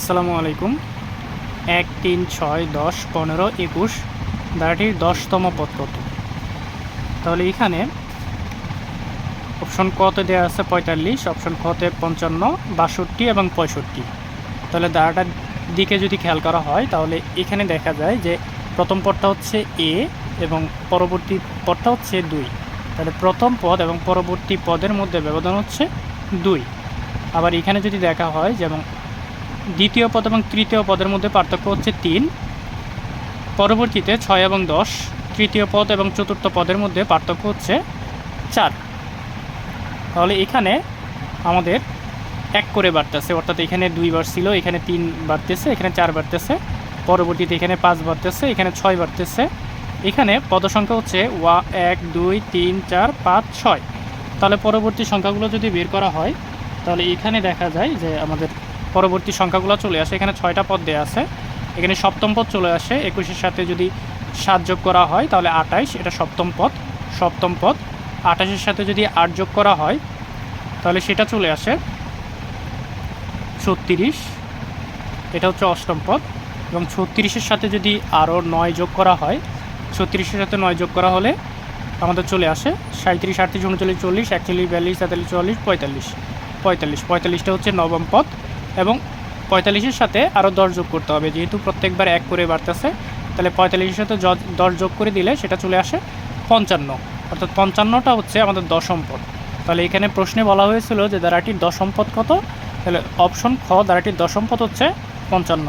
আসসালামু আলাইকুম। এক তিন ছয় দশ পনেরো একুশ ধারাটির দশতম পদ কত? তাহলে এখানে অপশন কতে দেওয়া আছে পঁয়তাল্লিশ অপশন খতে পঞ্চান্ন, বাষট্টি এবং পঁয়ষট্টি। তাহলে ধারাটার দিকে যদি খেয়াল করা হয়, তাহলে এখানে দেখা যায় যে প্রথম পদটা হচ্ছে এ এবং পরবর্তী পদটা হচ্ছে দুই। তাহলে প্রথম পদ এবং পরবর্তী পদের মধ্যে ব্যবধান হচ্ছে দুই। আবার এখানে যদি দেখা হয়, যেমন দ্বিতীয় পদ এবং তৃতীয় পদের মধ্যে পার্থক্য হচ্ছে তিন। পরবর্তীতে ছয় এবং দশ, তৃতীয় পদ এবং চতুর্থ পদের মধ্যে পার্থক্য হচ্ছে চার। তাহলে এখানে আমাদের এক করে বাড়তেছে, অর্থাৎ এখানে দুইবার ছিল এখানে তিন বাড়তেছে, এখানে চার বাড়তেছে। পরবর্তীতে এখানে পাঁচ বাড়তেছে, এখানে ছয় বাড়তেছে। এখানে পদসংখ্যা হচ্ছে ওয়া, এক, দুই, তিন, চার, পাঁচ, ছয়। তাহলে পরবর্তী সংখ্যাগুলো যদি বের করা হয়, তাহলে এখানে দেখা যায় যে আমাদের পরবর্তী সংখ্যাগুলো চলে আসে। এখানে ছয়টা পদ দেওয়া আছে। এখানে সপ্তম পদ চলে আসে। একুশের সাথে যদি সাত যোগ করা হয়, তাহলে আটাইশ এটা সপ্তম পদ সপ্তম পদ। আঠাশের সাথে যদি আট যোগ করা হয়, তাহলে সেটা চলে আসে ছত্রিশ, এটা হচ্ছে অষ্টম পদ। এবং ছত্রিশের সাথে যদি আরও নয় যোগ করা হয়, ছত্রিশের সাথে নয় যোগ করা হলে আমাদের চলে আসে সাঁত্রিশ আটত্রিশ, উনচল্লিশ, চল্লিশ, একচল্লিশ, বিয়াল্লিশ, তেতাল্লিশ, চুয়াল্লিশ, পঁয়তাল্লিশ পঁয়তাল্লিশ, পঁয়তাল্লিশটা হচ্ছে নবম পদ। এবং পঁয়তাল্লিশের সাথে আরও দশ যোগ করতে হবে। যেহেতু প্রত্যেকবার এক করে বাড়তেছে, তাহলে পঁয়তাল্লিশের সাথে দশ যোগ করে দিলে সেটা চলে আসে পঞ্চান্ন। অর্থাৎ পঞ্চান্নটা হচ্ছে আমাদের দশম পদ। তাহলে এখানে প্রশ্নে বলা হয়েছিল যে দাঁড়াটির দশম পদ কত? তাহলে অপশন খ দ্বারাটির দশম পদ হচ্ছে পঞ্চান্ন।